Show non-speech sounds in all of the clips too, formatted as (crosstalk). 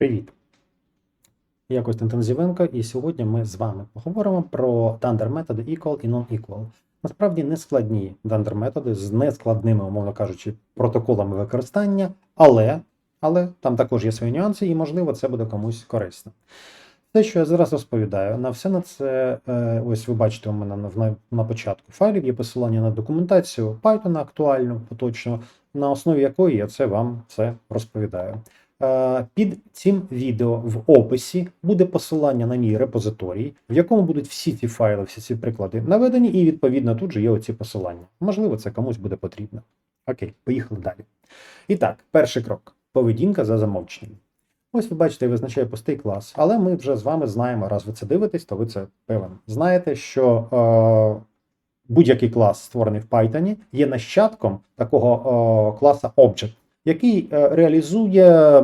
Привіт! Я Костянтин Зівенко, і сьогодні ми з вами поговоримо про дандер методи equal і non-equal. Насправді не складні дандер методи з нескладними, умовно кажучи, протоколами використання, але, але там також є свої нюанси, і можливо це буде комусь корисно. Те, що я зараз розповідаю, на все на це, е, ось ви бачите у мене на, на, початку файлів є посилання на документацію Python актуальну, поточну, на основі якої я це вам все розповідаю. Е, Під цим відео в описі буде посилання на мій репозиторій, в якому будуть всі ці файли, всі ці приклади наведені, і відповідно тут же є оці посилання. Можливо, це комусь буде потрібно. Окей, поїхали далі. І так, перший крок поведінка за замовченням. Ось ви бачите, я визначаю пустий клас, але ми вже з вами знаємо, раз ви це дивитесь, то ви це певен. Знаєте, що е, будь-який клас, створений в Python, є нащадком такого е, класа Object, який е, реалізує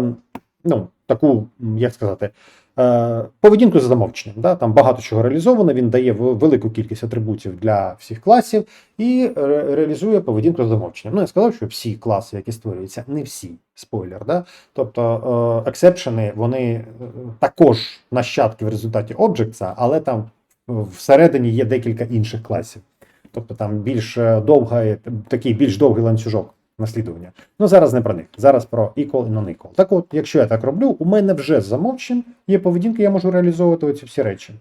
ну, таку, як сказати, е, поведінку за замовченням. Да? Там багато чого реалізовано, він дає велику кількість атрибутів для всіх класів і реалізує поведінку за замовченням. Ну, я сказав, що всі класи, які створюються, не всі, спойлер. Да? Тобто е, ексепшени, вони е, також нащадки в результаті Objects, але там всередині є декілька інших класів. Тобто там більш е, довга, такий більш довгий ланцюжок наслідування. Ну зараз не про них. Зараз про equal і non-equal. Так от, якщо я так роблю, у мене вже з замовчень є поведінка, я можу реалізовувати ці всі речі.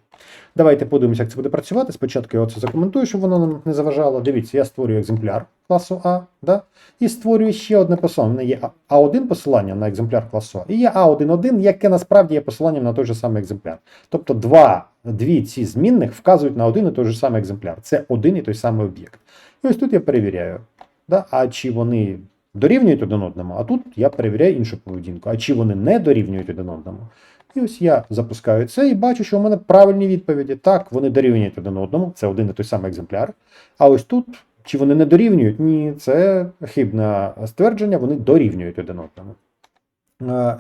Давайте подивимося, як це буде працювати. Спочатку я оце закоментую, щоб воно нам не заважало. Дивіться, я створюю екземпляр класу А, да? і створюю ще одне посилання. У мене є А- А1 посилання на екземпляр класу А, і є А1.1, яке насправді є посиланням на той же самий екземпляр. Тобто два, дві ці змінних вказують на один і той же самий екземпляр. Це один і той самий об'єкт. І ось тут я перевіряю, да? а чи вони дорівнюють один одному, а тут я перевіряю іншу поведінку, а чи вони не дорівнюють один одному. І ось я запускаю це і бачу, що у мене правильні відповіді. Так, вони дорівнюють один одному, це один і той самий екземпляр. А ось тут, чи вони не дорівнюють? Ні, це хибне ствердження, вони дорівнюють один одному.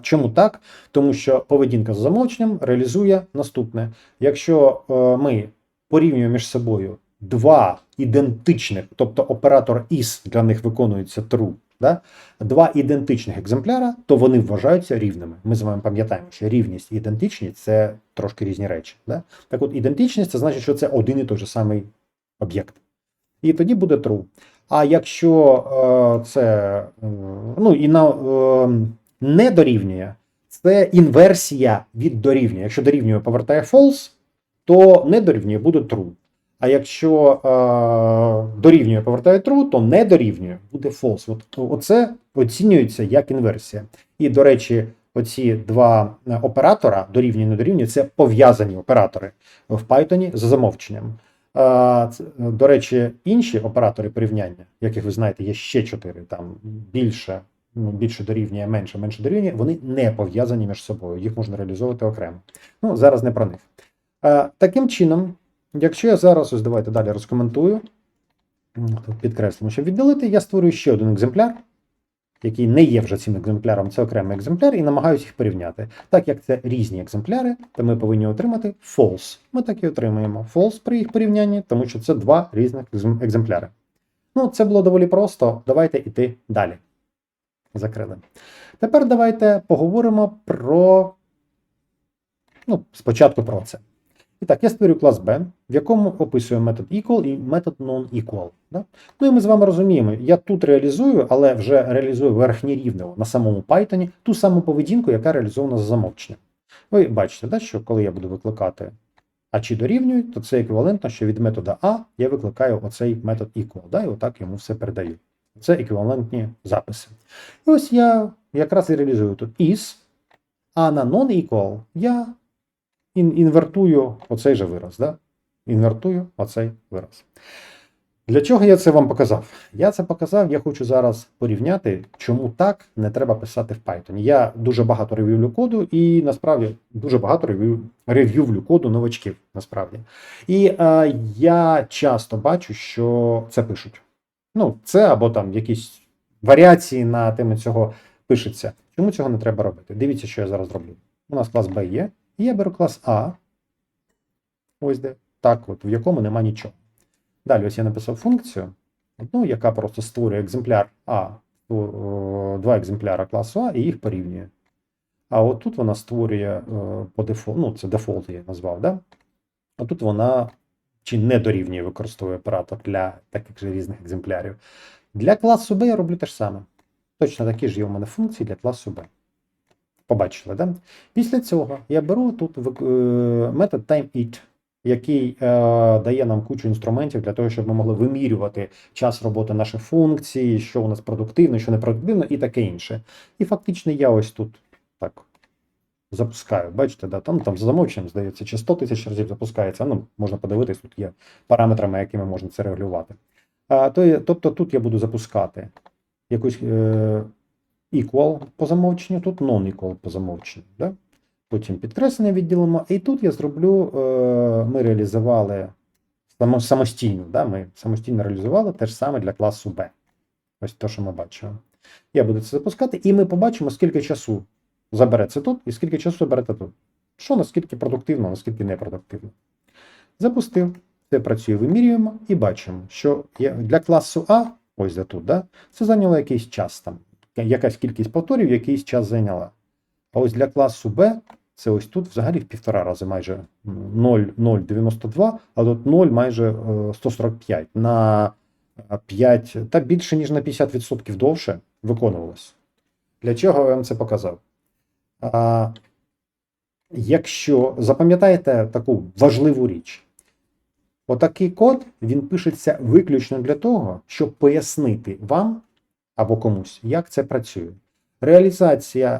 Чому так? Тому що поведінка за замовченням реалізує наступне: якщо е, ми порівнюємо між собою два ідентичних, тобто оператор is для них виконується true, да? два ідентичних екземпляра, то вони вважаються рівними. Ми з вами пам'ятаємо, що рівність і ідентичність це трошки різні речі. Да? Так от, ідентичність це значить, що це один і той же самий об'єкт. І тоді буде true. А якщо е, це е, ну, і на, е, не дорівнює, це інверсія від дорівнює. Якщо дорівнює повертає false, то не дорівнює буде true. А якщо е, дорівнює повертає true, то не дорівнює буде false. От, оце оцінюється як інверсія. І, до речі, оці два е, оператора дорівнює не дорівнює, це пов'язані оператори в Python за замовченням. Е, До речі, інші оператори порівняння, яких ви знаєте, є ще чотири, там більше, ну, більше дорівнює, менше, менше дорівнює, вони не пов'язані між собою, їх можна реалізовувати окремо. Ну, зараз не про них. Таким чином, якщо я зараз, ось давайте далі розкоментую, підкреслимо, щоб відділити, я створюю ще один екземпляр, який не є вже цим екземпляром, це окремий екземпляр, і намагаюся їх порівняти. Так як це різні екземпляри, то ми повинні отримати false. Ми так і отримаємо false при їх порівнянні, тому що це два різних екземпляри. Ну, це було доволі просто. Давайте йти далі. Закрили. Тепер давайте поговоримо про. Ну, спочатку про це. І так, я створю клас B, в якому описую метод equal і метод non-equal. Да? Ну і ми з вами розуміємо, я тут реалізую, але вже реалізую верхньорівнево на самому Python ту саму поведінку, яка реалізована за замовченням. Ви бачите, да, що коли я буду викликати а чи дорівнюють, то це еквівалентно, що від метода А я викликаю оцей метод equal, да, і отак йому все передаю. Це еквівалентні записи. І ось я якраз і реалізую тут is, а на non-equal я ін- інвертую оцей же вираз. Да? Інвертую оцей вираз. Для чого я це вам показав? Я це показав, я хочу зараз порівняти, чому так не треба писати в Python. Я дуже багато рев'юлю коду, і насправді дуже багато рев'ю, рев'ювлю коду новачків. Насправді. І е, я часто бачу, що це пишуть. Ну, це або там якісь варіації на тему цього пишеться. Чому цього не треба робити? Дивіться, що я зараз роблю. У нас клас B є, і я беру клас А. Ось де. Так, от, в якому нема нічого. Далі, ось я написав функцію, одну, яка просто створює екземпляр А, два екземпляра класу А і їх порівнює. А от тут вона створює е, по дефолту, ну це дефолт я назвав, да? а тут вона чи не дорівнює використовує оператор для таких же різних екземплярів. Для класу B я роблю те ж саме. Точно такі ж є у мене функції для класу B. Побачили, да? Після цього я беру тут е, метод timeIt, який е, дає нам кучу інструментів для того, щоб ми могли вимірювати час роботи наших функцій, що у нас продуктивно, що не продуктивно, і таке інше. І фактично я ось тут так запускаю. Бачите, да, там, там за замовченням, здається, чи 100 тисяч разів запускається. Ну, можна подивитись, тут є параметрами, якими можна це регулювати. А, то, тобто тут я буду запускати якусь е, equal по замовченню, тут non-equal по замовченню. Да? Потім підкреслення відділимо. І тут я зроблю, е, ми реалізували самостійно, да? ми самостійно реалізували те ж саме для класу B. Ось те, що ми бачимо. Я буду це запускати, і ми побачимо, скільки часу забере це тут, і скільки часу заберете тут. Що наскільки продуктивно, наскільки непродуктивно. Запустив, це працює, вимірюємо і бачимо, що для класу А, ось де тут, да, це зайняло якийсь час там. Якась кількість повторів, якийсь час зайняла. А ось для класу Б, це ось тут взагалі в півтора рази майже м, 0,092, а тут 0 майже е, 145 на 5, та більше, ніж на 50% довше виконувалось. Для чого я вам це показав? А, якщо запам'ятаєте таку важливу річ, отакий код він пишеться виключно для того, щоб пояснити вам або комусь, як це працює. Реалізація е,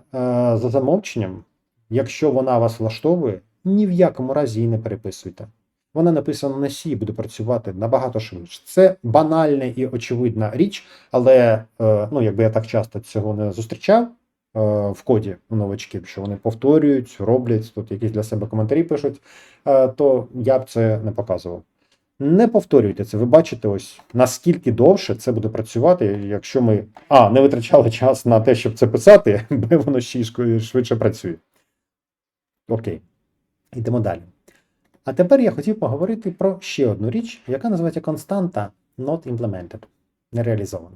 за замовченням, якщо вона вас влаштовує, ні в якому разі її не переписуйте. Вона написана на C і буде працювати набагато швидше. Це банальна і очевидна річ, але е, ну, якби я так часто цього не зустрічав е, в коді у новачків, що вони повторюють, роблять, тут якісь для себе коментарі пишуть, то я б це не показував. Не повторюйте це. Ви бачите, ось наскільки довше це буде працювати, якщо ми а, не витрачали час на те, щоб це писати, (laughs) бо воно ще швидше- працює. Окей. Йдемо далі. А тепер я хотів поговорити про ще одну річ, яка називається константа not implemented, не реалізована.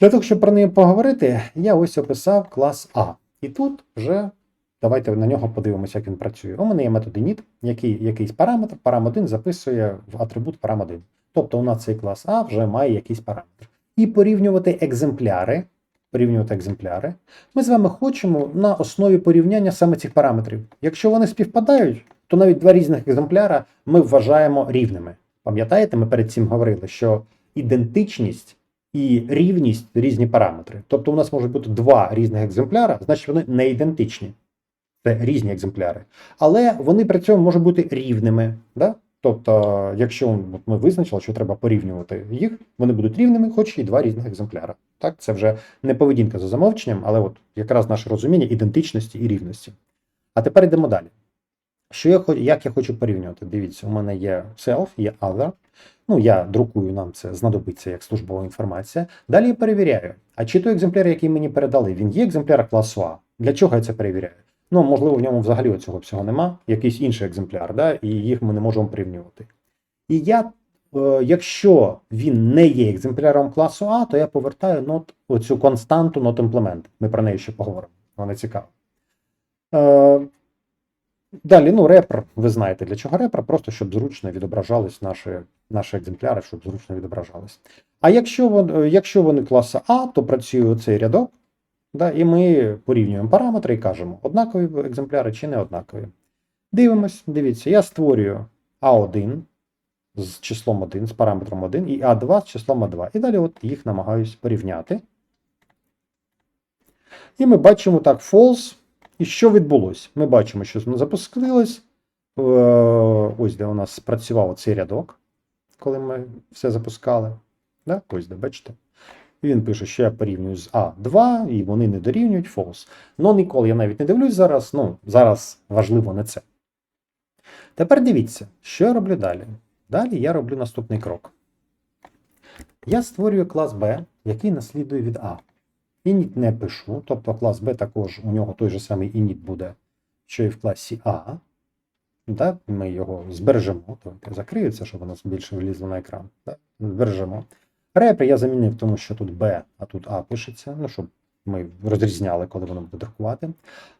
Для того, щоб про неї поговорити, я ось описав клас А. І тут вже давайте на нього подивимося, як він працює. У мене є метод init, який якийсь параметр, param1 записує в атрибут param1. Тобто у нас цей клас А вже має якийсь параметр. І порівнювати екземпляри, порівнювати екземпляри, ми з вами хочемо на основі порівняння саме цих параметрів. Якщо вони співпадають, то навіть два різних екземпляра ми вважаємо рівними. Пам'ятаєте, ми перед цим говорили, що ідентичність і рівність різні параметри. Тобто у нас можуть бути два різних екземпляра, значить вони не ідентичні. Це різні екземпляри. Але вони при цьому можуть бути рівними. Да? Тобто, якщо ми визначили, що треба порівнювати їх, вони будуть рівними, хоч і два різних екземпляра. Так, це вже не поведінка за замовченням, але от якраз наше розуміння ідентичності і рівності. А тепер йдемо далі. Що я хочу, як я хочу порівнювати? Дивіться, у мене є self, є other. Ну, я друкую нам це, знадобиться як службова інформація. Далі я перевіряю. А чи той екземпляр, який мені передали, він є екземпляр класу А? Для чого я це перевіряю? Ну, можливо, в ньому взагалі цього всього нема, якийсь інший екземпляр, да, і їх ми не можемо порівнювати. І я, е, якщо він не є екземпляром класу А, то я повертаю not, оцю константу not implement. Ми про неї ще поговоримо. Вона цікава. Е, Далі, ну, репр, ви знаєте, для чого репр, просто щоб зручно відображались наші, наші екземпляри, щоб зручно відображались. А якщо, вон- е, якщо вони класу А, то працює оцей рядок, да, і ми порівнюємо параметри і кажемо, однакові екземпляри чи не однакові. Дивимось, дивіться, я створюю А1 з числом 1, з параметром 1, і А2 з числом А2. І далі от їх намагаюсь порівняти. І ми бачимо так, false. І що відбулося? Ми бачимо, що запустилось. Е, Ось де у нас спрацював цей рядок, коли ми все запускали. Да? Ось де, бачите. І він пише, що я порівнюю з А2, і вони не дорівнюють false. Ну, ніколи я навіть не дивлюсь зараз. Ну, зараз важливо не це. Тепер дивіться, що я роблю далі. Далі я роблю наступний крок. Я створюю клас B, який наслідує від А. Init не пишу, тобто клас B також у нього той же самий init буде, що і в класі А. Ми його збережемо. Я закрию це, щоб воно більше влізло на екран. Збережемо. Репер я замінив, тому що тут B, а тут А пишеться, ну, щоб ми розрізняли, коли воно буде друкувати.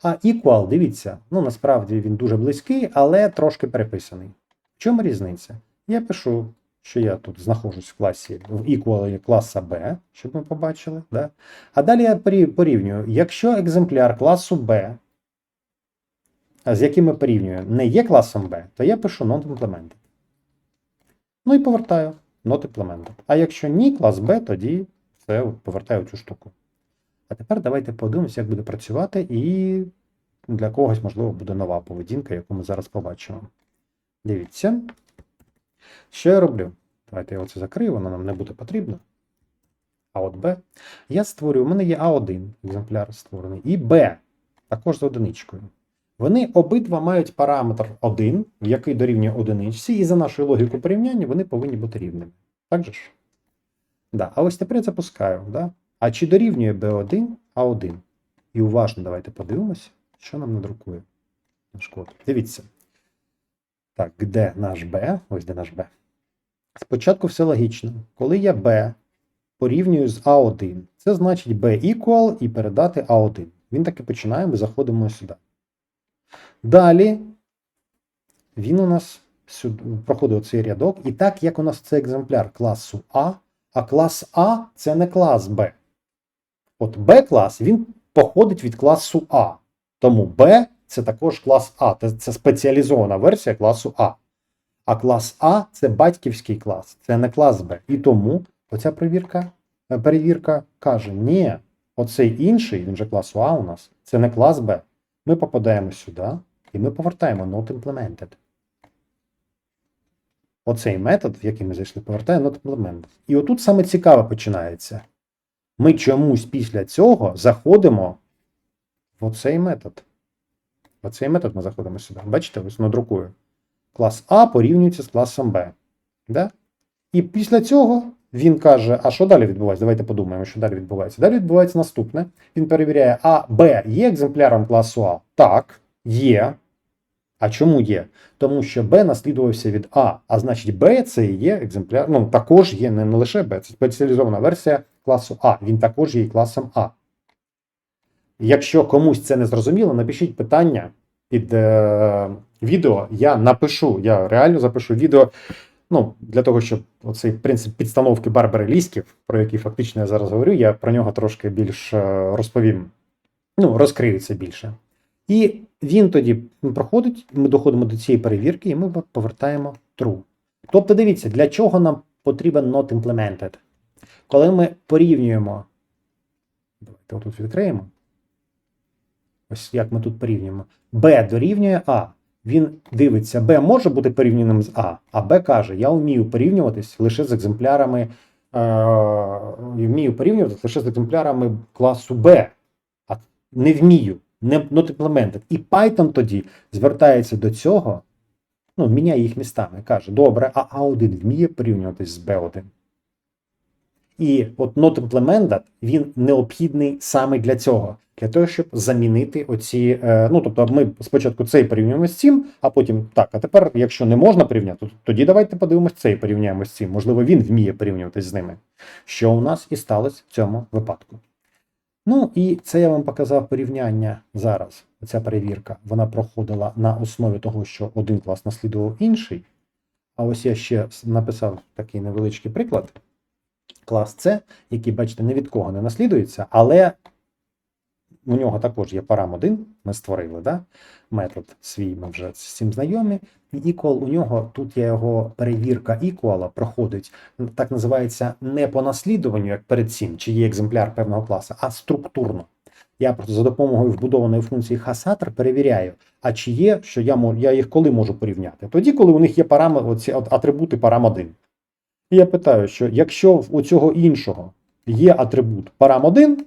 А equal, дивіться, ну насправді він дуже близький, але трошки переписаний. В чому різниця? Я пишу, що я тут знаходжусь в класі в equal класа B, щоб ми побачили. Да? А далі я порівнюю, якщо екземпляр класу B, з яким ми порівнюємо, не є класом B, то я пишу not implemented. Ну і повертаю not implemented. А якщо ні клас B, тоді це повертаю цю штуку. А тепер давайте подивимося, як буде працювати, і для когось, можливо, буде нова поведінка, яку ми зараз побачимо. Дивіться. Що я роблю? Давайте я оце закрию, воно нам не буде потрібно. А от B. Я створюю, у мене є А1 екземпляр створений, і Б, також з одиничкою. Вони обидва мають параметр 1, який дорівнює одиничці, і за нашою логікою порівняння вони повинні бути рівними. Так же ж? Да. А ось тепер я запускаю. Да? А чи дорівнює B1 А1? І уважно давайте подивимося, що нам надрукує наш код. Дивіться. Так, де наш B? Ось де наш B. Спочатку все логічно. Коли я B порівнюю з А1, це значить B equal і передати А1. Він таки починає, ми заходимо сюди. Далі він у нас сюди, проходить цей рядок, і так як у нас це екземпляр класу А, а клас А це не клас Б. От Б клас він походить від класу А. Тому Б це також клас А. Це, це спеціалізована версія класу А. А клас А це батьківський клас, це не клас Б. І тому оця перевірка, е, перевірка каже: ні, оцей інший, він же класу А у нас, це не клас Б. Ми попадаємо сюди і ми повертаємо not implemented. Оцей метод, в який ми зайшли, повертає not implemented. І отут саме цікаве починається. Ми чомусь після цього заходимо в оцей метод. В оцей метод ми заходимо сюди. Бачите, ось надрукую. Клас А порівнюється з класом Б. Да? І після цього він каже: а що далі відбувається? Давайте подумаємо, що далі відбувається. Далі відбувається наступне. Він перевіряє, а Б є екземпляром класу А? Так, є. А чому є? Тому що Б наслідувався від А, а значить Б це і є екземпляр. Ну, також є не, лише Б, це спеціалізована версія класу А. Він також є класом А. Якщо комусь це не зрозуміло, напишіть питання під е, відео. Я напишу, я реально запишу відео. Ну, для того, щоб оцей принцип підстановки Барбари Ліськів, про який фактично я зараз говорю, я про нього трошки більш е, розповім. Ну, розкрию це більше. І він тоді проходить, ми доходимо до цієї перевірки, і ми повертаємо true. Тобто, дивіться, для чого нам потрібен not implemented. Коли ми порівнюємо, давайте отут відкриємо. Ось як ми тут порівнюємо. B дорівнює А. Він дивиться, B може бути порівняним з А, а Б каже: Я вмію порівнюватись лише з екземплярами, е, вмію порівнюватись лише з екземплярами класу Б, а не вмію, не not implemented. І Python тоді звертається до цього, ну, міняє їх містами. Каже: Добре, а А1 вміє порівнюватись з Б1. І от not він необхідний саме для цього, для того, щоб замінити оці. Е, ну тобто, ми спочатку цей порівнюємо з цим, а потім так. А тепер, якщо не можна порівняти, то тоді давайте подивимось цей порівняємо з цим. Можливо, він вміє порівнюватись з ними. Що у нас і сталося в цьому випадку. Ну і це я вам показав порівняння зараз. Ця перевірка вона проходила на основі того, що один клас наслідував інший. А ось я ще написав такий невеличкий приклад клас С, який, бачите, ні від кого не наслідується, але у нього також є парам 1, ми створили да? метод свій, ми вже з цим знайомі. І equal у нього, тут є його перевірка equal, проходить, так називається не по наслідуванню, як перед цим, чи є екземпляр певного класу, а структурно. Я просто за допомогою вбудованої функції хасатр перевіряю, а чи є, що я я їх коли можу порівняти? Тоді, коли у них є парами, оці атрибути парам 1. І я питаю, що якщо у цього іншого є атрибут парам 1,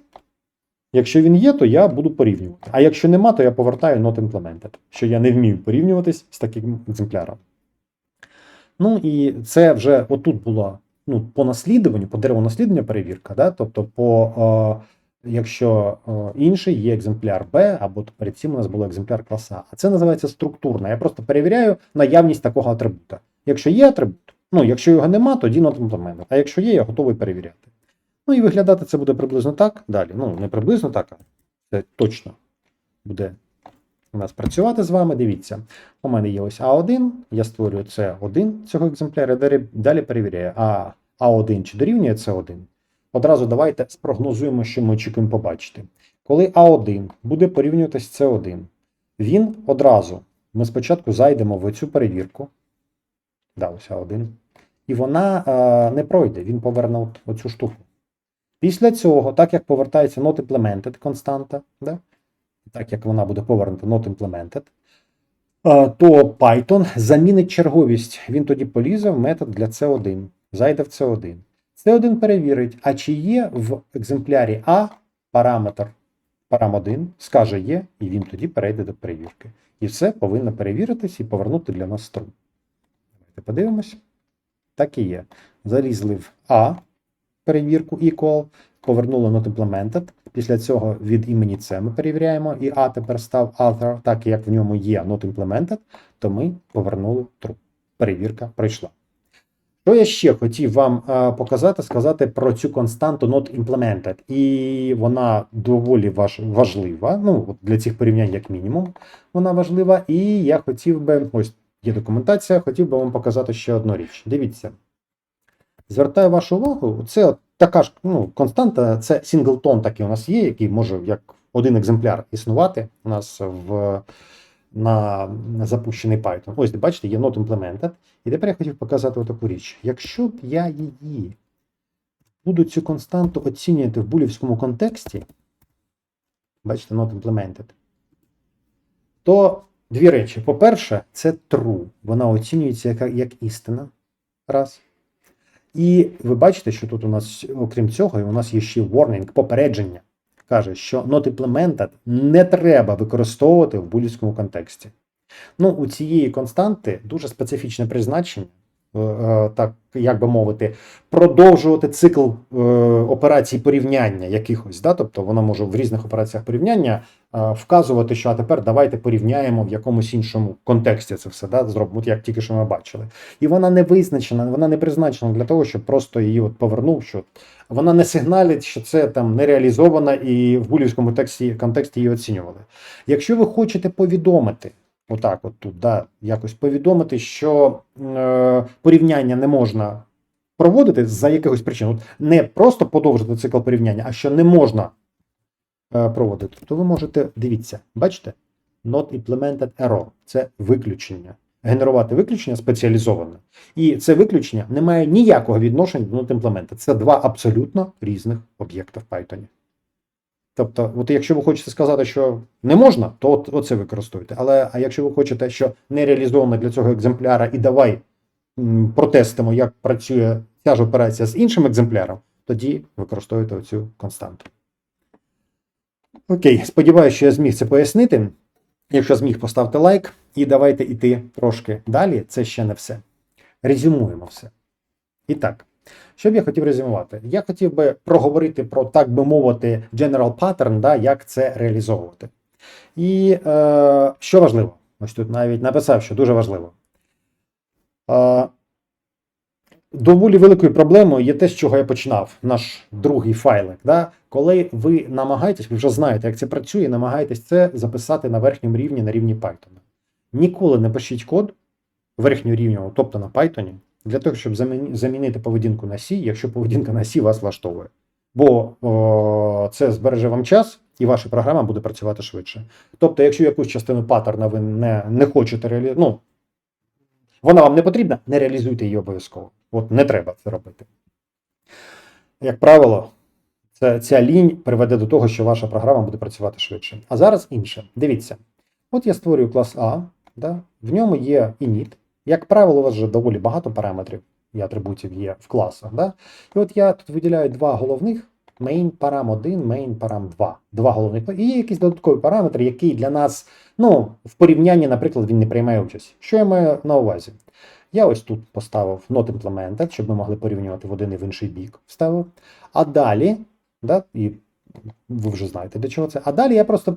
якщо він є, то я буду порівнювати. А якщо нема, то я повертаю not implemented, що я не вмію порівнюватись з таким екземпляром. Ну і це вже отут було ну, по наслідуванню, по дереву наслідування перевірка. Да? Тобто, по, е, якщо е, інший є екземпляр B, або перед цим у нас було екземпляр класа. А це називається структурна. Я просто перевіряю наявність такого атрибута. Якщо є атрибут, Ну, якщо його нема, тоді not implemented. А якщо є, я готовий перевіряти. Ну і виглядати це буде приблизно так. Далі. Ну, не приблизно так, а це точно буде у нас працювати з вами. Дивіться, у мене є ось А1, я створюю С1 цього екземпляра, далі, далі перевіряю, а А1 чи дорівнює С1. Одразу давайте спрогнозуємо, що ми очікуємо побачити. Коли А1 буде порівнюватись з С1, він одразу, ми спочатку зайдемо в цю перевірку. Да, ось А1. І вона е, не пройде, він поверне оцю штуку. Після цього, так як повертається not implemented константа, да? так як вона буде повернута not implemented, то Python замінить черговість. Він тоді полізе в метод для C1, зайде в C1. C1 перевірить, а чи є в екземплярі А параметр парам1, скаже є, і він тоді перейде до перевірки. І все повинно перевіритись і повернути для нас true. Давайте подивимось. Так і є. Залізли в А перевірку equal, повернули not implemented. Після цього від імені C ми перевіряємо, і А тепер став other, так як в ньому є not implemented, то ми повернули true. Перевірка пройшла. Що я ще хотів вам е, показати, сказати про цю константу not implemented. І вона доволі важ, важлива. Ну, от для цих порівнянь, як мінімум, вона важлива. І я хотів би, ось є документація, хотів би вам показати ще одну річ. Дивіться. Звертаю вашу увагу, це така ж ну, константа, це синглтон такий у нас є, який може як один екземпляр існувати у нас в, на запущений Python. Ось, бачите, є not implemented. І тепер я хотів показати таку річ. Якщо б я її буду цю константу оцінювати в булівському контексті, бачите, not implemented, то дві речі. По-перше, це true. Вона оцінюється як, як істина. Раз. І ви бачите, що тут у нас, окрім цього, у нас є ще warning, попередження. Каже, що not не треба використовувати в булівському контексті. Ну, у цієї константи дуже специфічне призначення, так як би мовити, продовжувати цикл е, операцій порівняння якихось. Да? Тобто вона може в різних операціях порівняння е, вказувати, що а тепер давайте порівняємо в якомусь іншому контексті це все да? зробимо, от як тільки що ми бачили. І вона не визначена, вона не призначена для того, щоб просто її от повернув. Що вона не сигналить, що це там не реалізовано, і в булівському контексті, контексті її оцінювали. Якщо ви хочете повідомити. Отак, от тут, да, якось повідомити, що е, порівняння не можна проводити за якихось причин. От не просто подовжити цикл порівняння, а що не можна е, проводити, то ви можете, дивіться, бачите? Not implemented error це виключення. Генерувати виключення спеціалізоване. І це виключення не має ніякого відношення до not implemented. Це два абсолютно різних об'єкти в Python. Тобто, от якщо ви хочете сказати, що не можна, то от, оце використовуйте. Але а якщо ви хочете, що не реалізовано для цього екземпляра, і давай м, протестимо, як працює ця ж операція з іншим екземпляром, тоді використовуйте оцю константу. Окей, сподіваюся, що я зміг це пояснити. Якщо зміг, поставте лайк, і давайте йти трошки далі. Це ще не все. Резюмуємо все. І так. Що б я хотів резюмувати? Я хотів би проговорити про, так би мовити, general pattern, да, як це реалізовувати. І е, що важливо, ось тут навіть написав, що дуже важливо. Е, доволі великою проблемою є те, з чого я починав, наш другий файлик. Да? Коли ви намагаєтесь, ви вже знаєте, як це працює, намагаєтесь це записати на верхньому рівні на рівні Python. Ніколи не пишіть код верхнього рівня, тобто на Python, для того, щоб замінити поведінку на C, якщо поведінка на C вас влаштовує. Бо о, це збереже вам час, і ваша програма буде працювати швидше. Тобто, якщо якусь частину паттерна ви не не хочете реалізувати, ну, вона вам не потрібна, не реалізуйте її обов'язково. От не треба це робити. Як правило, це, ця лінь приведе до того, що ваша програма буде працювати швидше. А зараз інше. Дивіться. От я створюю клас А, да? в ньому є init. Як правило, у вас вже доволі багато параметрів і атрибутів є в класах. Да? І от я тут виділяю два головних: main param 1, main param 2. Два головних. І є якісь додаткові параметри, які для нас, ну, в порівнянні, наприклад, він не приймає участь. Що я маю на увазі? Я ось тут поставив not implemented, щоб ми могли порівнювати в один і в інший бік. Вставив. А далі, да, і ви вже знаєте, до чого це. А далі я просто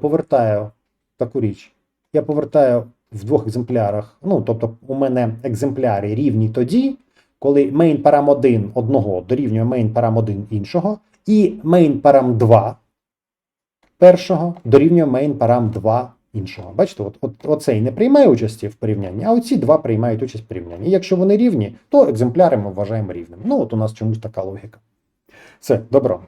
повертаю таку річ. Я повертаю в двох екземплярах. Ну, тобто, у мене екземпляри рівні тоді, коли main param 1 одного дорівнює main param 1 іншого, і main param 2 першого дорівнює main param 2 іншого. Бачите, от, от, оцей не приймає участі в порівнянні, а оці два приймають участь в порівнянні. Якщо вони рівні, то екземпляри ми вважаємо рівним. Ну, от у нас чомусь така логіка. Все, добро.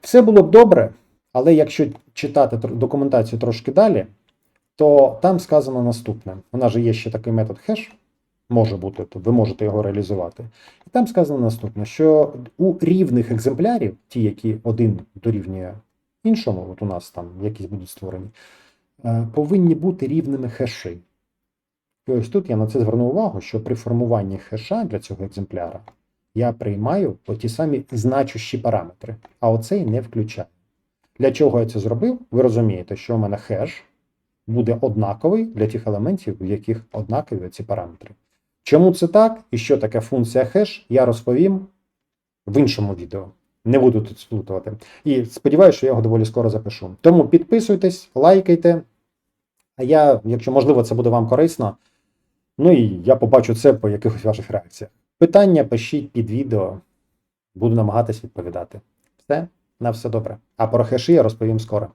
Все було б добре, але якщо читати документацію трошки далі, то там сказано наступне: у нас же є ще такий метод хеш, може бути, то ви можете його реалізувати. І там сказано наступне: що у рівних екземплярів, ті, які один дорівнює іншому, от у нас там якісь будуть створені, е, повинні бути рівними хеші. І ось тут я на це звернув увагу, що при формуванні хеша для цього екземпляра я приймаю ті самі значущі параметри, а оцей не включаю. Для чого я це зробив? Ви розумієте, що у мене хеш буде однаковий для тих елементів, в яких однакові ці параметри. Чому це так і що таке функція хеш, я розповім в іншому відео. Не буду тут сплутувати. І сподіваюся, що я його доволі скоро запишу. Тому підписуйтесь, лайкайте. А я, якщо можливо, це буде вам корисно. Ну і я побачу це по якихось ваших реакціях. Питання пишіть під відео, буду намагатись відповідати. Все, на все добре. А про хеші я розповім скоро.